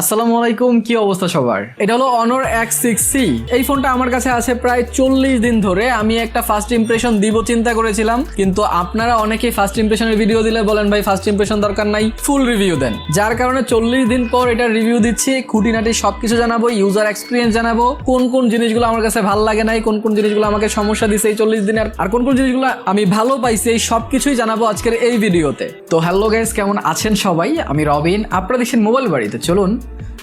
আসসালামু আলাইকুম, কি অবস্থা সবার? এটা হলো অনর এক্স সিক্স সি এই ফোনটা আমার কাছে আছে প্রায় চল্লিশ দিন ধরে। আমি একটা ফার্স্ট ইমপ্রেশন দিব, চিন্তা করেছিলাম। কিন্তু আপনারা অনেকেই ফার্স্ট ইমপ্রেশনের ভিডিও দিলে বলেন, ভাই ফার্স্ট ইমপ্রেশন দরকার নাই ফুল রিভিউ দেন। যার কারণে চল্লিশ দিন পর এটা রিভিউ দিচ্ছি, খুঁটিনাটি সবকিছু জানাব ইউজার এক্সপিরিয়েন্স জানাব, কোন কোন জিনিসগুলো আমার কাছে ভালো লাগে নাই, কোন কোন জিনিসগুলো আমাকে সমস্যা দিছে এই চল্লিশ দিনের, আর কোন কোন জিনিসগুলো আমি ভালো পাইছি, এই সবকিছুই জানাব আজকের এই ভিডিওতে তো। হ্যালো গাইস কেমন আছেন সবাই? আমি রবিন আপনারা দেখছেন মোবাইল বাড়িতে। চলুন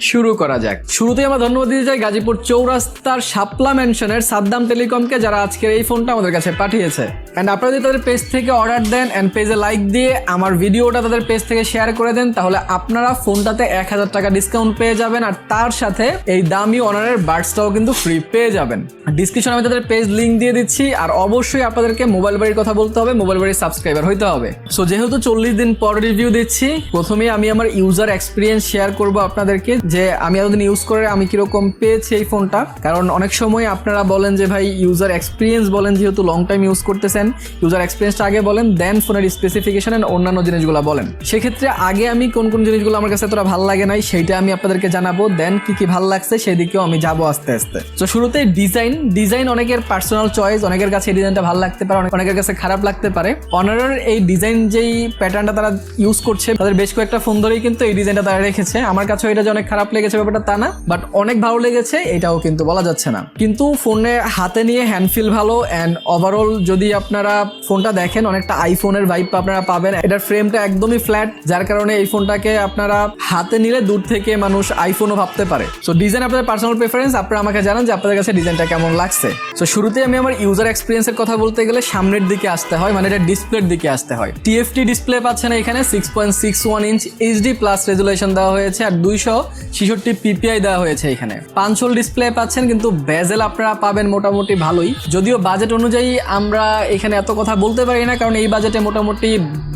শুরু করা যাক। শুরুতেই আমরা ধন্যবাদ দিতে চাই গাজীপুর চৌরাস্তার শাপলা মেনশনের সাদ্দাম টেলিকমকে যারা আজকের এই ফোনটা আমাদের কাছে পাঠিয়েছে। অ্যান্ড আপনারা যদি তাদের পেজ থেকে অর্ডার দেন অ্যান্ড পেজে লাইক দিয়ে আমার ভিডিওটা তাদের পেজ থেকে শেয়ার করে দেন, তাহলে আপনারা ফোনটাতে এক হাজার টাকা ডিসকাউন্ট পেয়ে যাবেন আর তার সাথে এই দামি অনারের বার্ডসটাও কিন্তু ফ্রি পেয়ে যাবেন। ডিসক্রিপশনে আমি তাদের পেজ লিঙ্ক দিয়ে দিচ্ছি আর অবশ্যই আপনাদেরকে মোবাইল বাড়ির কথা বলতে হবে মোবাইল বাড়ির সাবস্ক্রাইবার হইতে হবে। সো যেহেতু চল্লিশ দিন পর রিভিউ দিচ্ছি, প্রথমেই আমি আমার ইউজার এক্সপিরিয়েন্স শেয়ার করব আপনাদেরকে। যে আমি এতদিন ইউজ করে আমি কীরকম পেয়েছি এই ফোনটা কারণ অনেক সময় আপনারা বলেন যে, ভাই ইউজার এক্সপিরিয়েন্স বলেন যেহেতু লং টাইম ইউজ করতেছেন ইউজার এক্সপিরিয়েন্সটা আগে বলেন দেন ফোনের স্পেসিফিকেশন এন্ড অন্যান্য জিনিসগুলো বলেন। সেক্ষেত্রে আগে আমি কোন কোন জিনিসগুলো আমার কাছে এতটা ভালো লাগে নাই, সেইটা আমি আপনাদেরকে জানাব দেন কি কি ভালো লাগছে সেদিকেও আমি যাব আস্তে আস্তে। তো শুরুতে ডিজাইন ডিজাইন অনেকের পার্সোনাল চয়েস অনেকের কাছে এই ডিজাইনটা ভালো লাগতে পারে, অনেক- অনেকের কাছে খারাপ লাগতে পারে। অনারের এই ডিজাইন যেই প্যাটার্নটা তারা ইউজ করছে, তাদের বেশ কয়েকটা ফোন ধরেই কিন্তু এই ডিজাইনটা তারা রেখেছে। আমার কাছে এটা যে অনেক খারাপ লেগেছে ব্যাপারটা তা না বাট অনেক ভালো লেগেছে, এটাও কিন্তু বলা যাচ্ছে না। কিন্তু ফোনে হাতে নিয়ে হ্যান্ডফিল ভালো অ্যান্ড ওভারঅল যদি আপনারা ফোনটা দেখেন, অনেকটা আইফোনের ভাইব আপনারা পাবেন। এটার ফ্রেমটা একদমই ফ্ল্যাট যার কারণে এই ফোনটাকে আপনারা হাতে নিলে দূর থেকে মানুষ আইফোনও ভাবতে পারে। সো ডিজাইন আপনাদের পার্সোনাল প্রেফারেন্স আপনারা আমাকে জানান যে আপনাদের কাছে ডিজাইনটা কেমন লাগছে। সো শুরুতে আমি আমার ইউজার এক্সপিরিয়েন্সের কথা বলতে গেলে সামনের দিকে আসতে হয় মানে এটা ডিসপ্লের দিকে আসতে হয়। টিএফটি ডিসপ্লে পাচ্ছেন এখানে six point six one inch HD plus resolution দেওয়া হয়েছে, আর দুইশো ছেষট্টি পিপিআই দেওয়া হয়েছে এখানে। পাঁচশোল ডিসপ্লে পাচ্ছেন, কিন্তু বেজেল আপনারা পাবেন মোটামুটি ভালোই। যদিও বাজেট অনুযায়ী আমরা এখানে এত কথা বলতে পারি না, কারণ এই বাজেটে মোটামুটি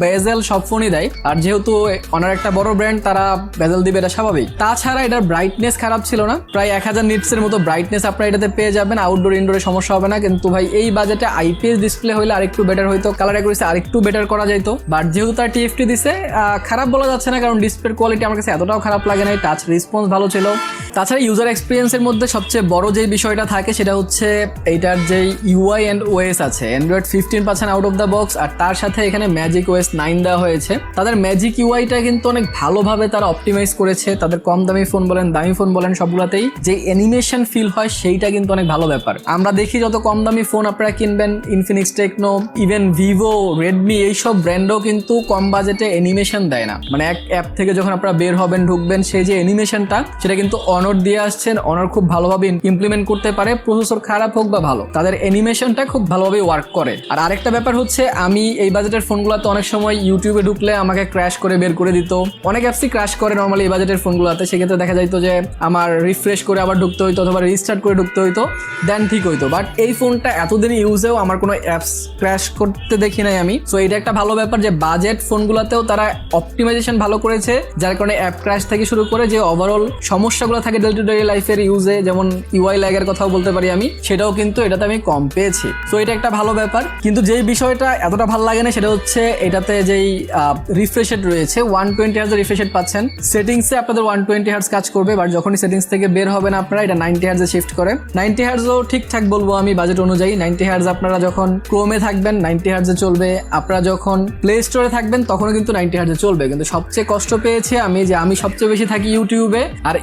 বেজেল সব ফোনই দেয়। আর যেহেতু অনার একটা বড় ব্র্যান্ড তারা বেজেল দিবে এটা স্বাভাবিক। তাছাড়া এটার ব্রাইটনেস খারাপ ছিল না। প্রায় এক হাজার নিটসের মতো ব্রাইটনেস আপনারা এটাতে পেয়ে যাবেন। আউটডোর ইনডোরে সমস্যা হবে না, কিন্তু ভাই, এই বাজেটে আইপিএস ডিসপ্লে হলে আরেকটু বেটার হইতো কালার অ্যাকুরেসি আরেকটু বেটার করা যাইতো। বাট যেহেতু তার টিএফটি দিছে খারাপ বলা যাচ্ছে না, কারণ ডিসপ্লের কোয়ালিটি আমার কাছে এতটাও খারাপ লাগে নাই টাচ রেসপন্স ভালো ছিল। তাছাড়া ইউজার এক্সপিরিয়েন্সের মধ্যে সবচেয়ে বড় যে বিষয়টা থাকে সেটা হচ্ছে এইটার যে ইউআই অ্যান্ড ওএস আছে। Android fifteen percent out of the box আর তার সাথে এখানে ম্যাজিক ওএস নাইন দেওয়া হয়েছে। তাদের ম্যাজিক ইউআইটা কিন্তু অনেক ভালোভাবে তারা অপটিমাইজ করেছে। তাদের কম দামি ফোন বলেন, দামি ফোন বলেন, সবগুলোতেই যে অ্যানিমেশন ফিল হয় সেইটা কিন্তু অনেক ভালো ব্যাপার। আমরা দেখি যত কম দামি ফোন আপনারা কিনবেন Infinix Tecno even Vivo Redmi এইসব ব্র্যান্ডও কিন্তু কম বাজেটে অ্যানিমেশন দেয় না। মানে এক অ্যাপ থেকে যখন আপনারা বের হবেন, ঢুকবেন, সেই যে অ্যানিমেশনটা সেটা কিন্তু অনর দিয়ে আসছেন অনর খুব ভালোভাবে ইমপ্লিমেন্ট করতে পারে প্রসেসর খারাপ হোক বা ভালো, তাদের অ্যানিমেশনটা খুব ভালোভাবে ওয়ার্ক করে। আর আরেকটা ব্যাপার হচ্ছে, আমি এই বাজেটের ফোনগুলোতে অনেক সময় ইউটিউবে ঢুকলে আমাকে ক্র্যাশ করে বের করে দিত। অনেক অ্যাপসই ক্র্যাশ করে নর্মালি এই বাজেটের ফোনগুলোতে সেক্ষেত্রে দেখা যাইতো যে আমার রিফ্রেশ করে আবার ঢুকতে হইতো অথবা রিস্টার্ট করে ঢুকতে হইতো দেন ঠিক হইতো। বাট এই ফোনটা এতদিন ইউজেও আমার কোনো অ্যাপস ক্র্যাশ করতে দেখি নাই আমি। সো এটা একটা ভালো ব্যাপার যে বাজেট ফোনগুলোতেও তারা অপটিমাইজেশন ভালো করেছে, যার কারণে অ্যাপ ক্র্যাশ থেকে শুরু করে যে ওভারঅল সমস্যাগুলো থাকে ডে টু ডে লাইফের ইউজে যেমন ইউআই ল্যাগের কথাও বলতে পারি আমি, সেটাও কিন্তু এটাতে আমি কম পেয়েছি। সো এটা একটা ভালো ব্যাপার। কিন্তু যেই বিষয়টা এতটা ভালো লাগে না, সেটা হচ্ছে এটাতে যেই রিফ্রেশেড রয়েছে ওয়ান টোয়েন্টি হার্স রিফ্রেশেড পাচ্ছেন। সেটিংসে আপনাদের ওয়ান টোয়েন্টি হার্স কাজ করবে বাট যখনই সেটিংস থেকে বের হবেন আপনারা, এটা নাইনটি হার্সে শিফট করে। নাইনটি হার্সও ঠিকঠাক বলব আমি বাজেট অনুযায়ী নাইনটি হার্স আপনারা যখন ক্রোমে থাকবেন নাইনটি হার্সে চলবে। আপনারা যখন প্লে স্টোরে থাকবেন, তখনও কিন্তু নাইনটি হার্সে চলবে। কিন্তু সবচেয়ে কষ্ট পেয়েছে আমি যে আমি সবচেয়ে বেশি থাকি ইউটিউবে আর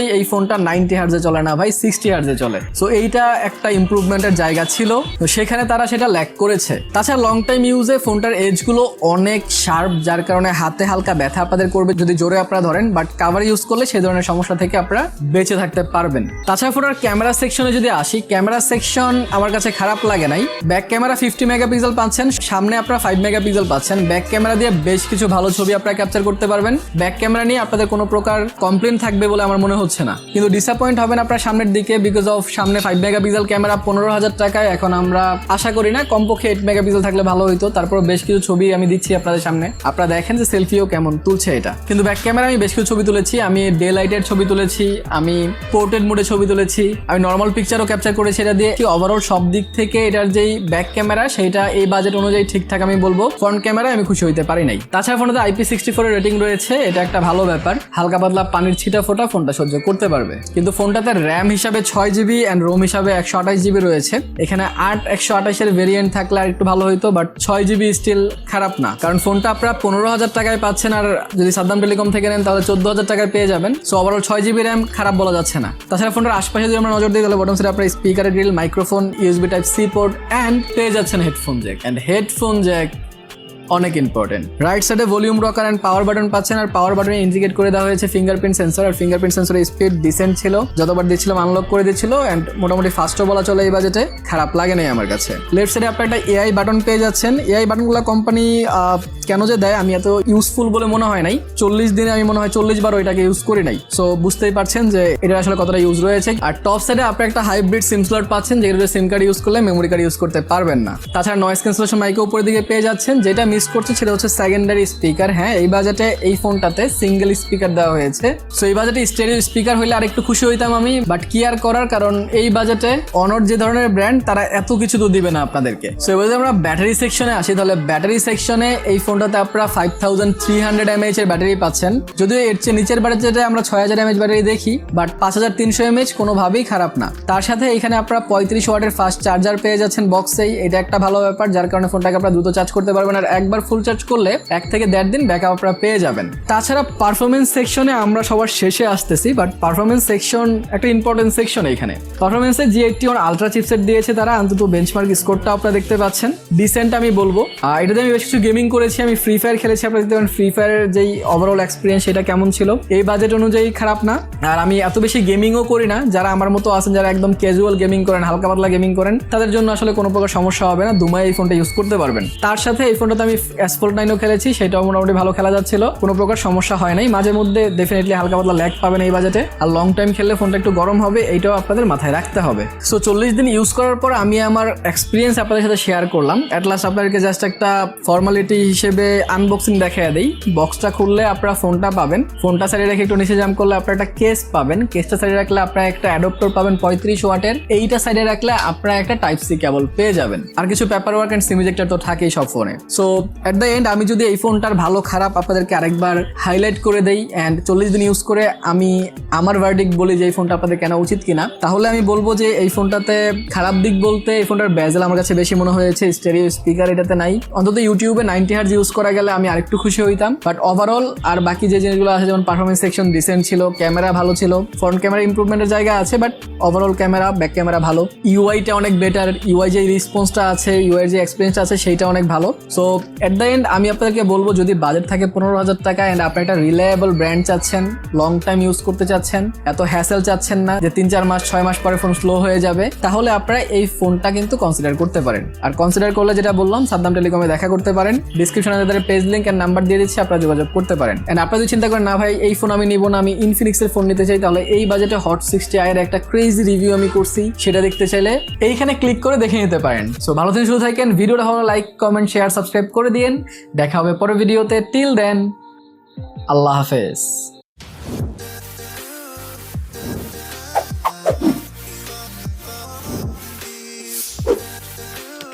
ইউটিউবেই এই ফোনটা নাইনটি হার্সে চলে না ভাই, সিক্সটি হার্সে চলে। সো এইটা একটা ইমপ্রুভমেন্টের জায়গা ছিল। তো সেখানে তারা সেটা ল্যাক করেছে। তাছাড়া লং টাইম ইউজে ফোনটার এজগুলো অনেক শার্প যার কারণে হাতে হালকা ব্যথা আপনাদের করবে যদি জোরে আপনারা ধরেন বাট কাভার ইউজ করলে সেই ধরনের সমস্যা থেকে আপনারা বেঁচে থাকতে পারবেন। তাছাড়া ফোনের ক্যামেরা সেকশনে যদি আসি ক্যামেরা সেকশন আমার কাছে খারাপ লাগে নাই। ব্যাক ক্যামেরা ফিফটি মেগাপিক্সেল পাচ্ছেন, সামনে আপনারা ফাইভ মেগাপিক্সেল পাচ্ছেন। ব্যাক ক্যামেরা দিয়ে বেশ কিছু ভালো ছবি আপনারা ক্যাপচার করতে পারবেন। ব্যাক ক্যামেরা নিয়ে আপনাদের কোনো প্রকার কমপ্লেন থাকবে বলে আমার মনে হচ্ছে না। কিন্তু ডিসঅ্যাপয়েন্ট হবেন আপনার সামনের দিকে বিকজ অফ সামনে ফাইভ মেগাপিক্সেল ক্যামেরা পনেরো হাজার টাকায়। এখন আমরা আশা করি না, কমপক্ষে এইট মেগাপিক্সেল থাকলে ভালো হতো তারপর বেশ কিছু ছবি আমি দিচ্ছি আপনাদের সামনে। আপনারা দেখেন যে সেলফিও কেমন তুলছে এটা। কিন্তু ব্যাক ক্যামেরা আমি বেশ কিছু ছবি তুলেছি। আমি ডে লাইটের ছবি তুলেছি, আমি পোর্ট্রেট মোডে ছবি তুলেছি, আমি নর্মাল পিকচারও ক্যাপচার করেছি এটা দিয়ে। ওভারঅল সব দিক থেকে এটার যেই ব্যাক ক্যামেরা সেটা এই বাজেট অনুযায়ী ঠিকঠাক আমি বলব। ফ্রন্ট ক্যামেরা আমি খুশি হইতে পারি নাই। তাছাড়া ফোনটাতে আইপি সিক্সটি ফোর রেটিং রয়েছে, এটা একটা ভালো ব্যাপার। হালকা পাতলা পানির ছিটা ফোটা ফোনটা সহ্য করতে পারবে। কিন্তু ফোনটাতে র্যাম হিসাবে ছয় জিবি অ্যান্ড রোম হিসাবে একশো আঠাশ জিবি রয়েছে। এখানে আট একশো আঠাশের ভেরিয়েন্ট থাকলে আর একটু ভালো হইতো বাট ছয় জিবি স্টিল খারাপ না। কারণ ফোনটা আপনারা পনেরো হাজার টাকায় পাচ্ছেন আর যদি সাদ্দাম টেলিকম থেকে নেন, তাহলে চোদ্দ হাজার টাকায় পেয়ে যাবেন। সো ওভারঅল ছয় জিবি র্যাম খারাপ বলা যাচ্ছে না। তাছাড়া ফোনটার আশপাশে যদি আমরা নজর দিই, তাহলে বটম সাইডে আপনার স্পিকারের grill microphone USB type C port and পেয়ে যাচ্ছেন headphone jack and headphone jack অনেক ইম্পর্টেন্ট রাইট সাইডে volume rocker and power button পাচ্ছেন আর পাওয়ার বাটনে ইন্ডিকেট করে দেওয়া হয়েছে ফিঙ্গারপ্রিন্ট সেন্সর আর ফিঙ্গারপ্রিন্ট সেন্সরের স্পিড ডিসেন্ট ছিল। যতবার দিচ্ছিলাম আনলক করে দিচ্ছিল অ্যান্ড মোটামুটি ফাস্টও বলা চলে এই বাজেটে খারাপ লাগে নাই আমার কাছে। লেফট সাইডে আপনার একটা এআই বাটন পেয়ে যাচ্ছেন। এআই বাটনগুলো কোম্পানি কেন যে দেয় আমি এত ইউজফুল বলে মনে হয় নাই। চল্লিশ দিনে আমি মনে হয় চল্লিশ বার ওইটাকে ইউজ করি নাই। সো বুঝতেই পারছেন যে এটা আসলে কতটা ইউজ রয়েছে। আর টপ সাইডে আপনি একটা হাইব্রিড সিম স্লট পাচ্ছেন যেগুলো সিম কার্ড ইউজ করলে মেমোরি কার্ড ইউজ করতে পারবেন না। তাছাড়া নয়েস ক্যান্সেলেশন মাইকে উপরের দিকে পেয়ে যাচ্ছেন, যেটা মিস করছে সেটা হচ্ছে সেকেন্ডারি স্পিকার হ্যাঁ এই বাজেটে এই ফোনটাতে সিঙ্গেল স্পিকার দেওয়া হয়েছে। সো এই বাজেটে স্টেরিও স্পিকার হইলে আরেকটু খুশি হইতাম আমি বাট কি আর করার? কারণ এই বাজেটে অনর যে ধরনের ব্র্যান্ড তারা এত কিছু তো দিবে না আপনাদেরকে। সো এবার আমরা ব্যাটারি সেকশনে আসি, তাহলে ব্যাটারি সেকশনে এই ফোনটাতে আপনারা five thousand three hundred mAh এর ব্যাটারি পাচ্ছেন। যদিও এর চেয়ে নিচের বাজেটে আমরা ছয় হাজার এমএইচ ব্যাটারি দেখি বাট পাঁচ হাজার তিনশো এমএইচ কোনোভাবেই খারাপ না। তার সাথে এখানে আপনারা পঁয়ত্রিশ ওয়াটের ফাস্ট চার্জার পেয়ে যাচ্ছেন বক্সেই এটা একটা ভালো ব্যাপার, যার কারণে ফোনটাকে আপনারা দ্রুত চার্জ করতে পারবেন। আর একবার ফুল চার্জ করলে এক থেকে দেড় দিন ব্যাকআপ আপনারা পেয়ে যাবেন। তাছাড়া পারফরমেন্স সেকশনে আমরা সবার শেষে আসতেছি বাট পারফরমেন্স সেকশন একটা ইম্পর্টেন্ট সেকশন এখানে। পারফরমেন্সে G eighty one ultra chipset দিয়েছে তারা, অন্তত বেঞ্চমার্ক স্কোরটা আপনারা দেখতে পাচ্ছেন। ডিসেন্ট আমি বলব। আর এটাতে আমি বেশ কিছু গেমিং করেছি, আমি ফ্রি ফায়ার খেলেছি, আপনারা দেখতে পারেন ফ্রি ফায়ারের যেই ওভারঅল এক্সপিরিয়েন্স সেটা কেমন ছিল। এই বাজেট অনুযায়ী খারাপ না। আর আমি এত বেশি গেমিংও করি না, যারা আমার মতো আছেন, যারা একদম ক্যাজুয়াল গেমিং করেন, হালকা পাতলা গেমিং করেন, তাদের জন্য আসলে কোনো প্রকার সমস্যা হবে না। দুমায় এই ফোনটা ইউজ করতে পারবেন। তার সাথে এই ফোনটাতে আমি এসফোল্ট নাইনও খেলেছি, সেটাও মোটামুটি ভালো খেলা যাচ্ছিল। কোনো প্রকার সমস্যা হয় নাই। মাঝে মধ্যে ডেফিনেটলি হালকা পাতলা ল্যাগ পাবেন এই বাজেটে আর লং টাইম খেললে ফোনটা একটু গরম হবে, এইটাও আপনাদের মাথায় রাখতে হবে। সো চল্লিশ দিন ইউজ করার পর আমি আমার এক্সপিরিয়েন্স আপনাদের সাথে শেয়ার করলাম। অ্যাট লাস্ট আপনাদেরকে জাস্ট একটা ফর্মালিটি হিসেবে আনবক্সিং দেখা দেই। বক্সটা খুললে আপনারা ফোনটা পাবেন। ফোনটা সাইডে রেখে একটু নিচে জাম করলে আপনারা একটা কেস পাবেন। কেসটা সাইডে রাখলে আপনারা একটা অ্যাডপ্টর পাবেন পঁয়ত্রিশ ওয়াটের। এইটা সাইডে রাখলে আপনারা একটা টাইপ সি কেবল পেয়ে যাবেন। আর কিছু পেপার ওয়ার্ক অ্যান্ড সিমিজেক্টর তো থাকেই সব ফোনে সো অ্যাট দ্য এন্ড আমি যদি এই ফোনটার ভালো, খারাপ আপনাদেরকে আরেকবার হাইলাইট করে দেই অ্যান্ড চল্লিশ দিন ইউজ করে আমি আমার ভার্ডিক বলি যে এই ফোনটা আপনাদের কেনা উচিত কিনা, তাহলে আমি বলব যে এই ফোনটাতে খারাপ দিক বলতে এই ফোনটার ব্যাজেল আমার কাছে বেশি মনে হয়েছে স্টেরিও স্পিকার এটাতে নাই। অন্তত ইউটিউবে নাইনটি হার্জ ইউজ করা গেলে আমি আরেকটু খুশি হইতাম। বাট ওভারঅল আর বাকি যে জিনিসগুলো আছে, যেমন পারফরমেন্স সেকশন ডিসেন্ট ছিল ক্যামেরা ভালো ছিল ফ্রন্ট ক্যামেরা ইমপ্রুভমেন্টের জায়গা আছে but overall camera back camera ভালো। ইউআইটা অনেক বেটার ইউআই যে রেসপন্সটা আছে ইউআই যে এক্সপিরিয়েন্সটা আছে, সেইটা অনেক ভালো। সো এট দ্য এন্ড আমি আপনাদেরকে বলব, যদি বাজেট থাকে পনেরো হাজার টাকা অ্যান্ড আপনি একটা রিলায়েবল ব্র্যান্ড চাচ্ছেন লং টাইম ইউজ করতে চাচ্ছেন, এত হ্যাসেল চাচ্ছেন না যে তিন, চার মাস, ছয় মাস পরে ফোন স্লো হয়ে যাবে, তাহলে আপনারা এই ফোনটা কিন্তু কনসিডার করতে পারেন। আর কনসিডার করলে যেটা বললাম, সাদ্দাম টেলিকমে দেখা করতে পারেন ডিসক্রিপশনে তাদের পেজ লিঙ্ক এর নাম্বার দিয়ে দিচ্ছি, আপনারা যোগাযোগ করতে পারেন। এন্ড আপনারা যদি চিন্তা করেন, না ভাই, এই ফোন আমি নিব না, আমি ইনফিনিক্সের ফোন নিতে চাই, তাহলে এই বাজেটে হট সিক্সটি আয়ের একটা ক্রেজি রিভিউ আমি করছি, সেটা দেখতে চাইলে এইখানে ক্লিক করে দেখে নিতে পারেন। সো ভালো থেকে শুরু থাকেন, ভিডিওটা ভালো লাইক কমেন্ট শেয়ার সাবস্ক্রাইব করে দিন দেখা হবে পরের ভিডিওতে। টিল দেন আল্লাহ হাফেজ।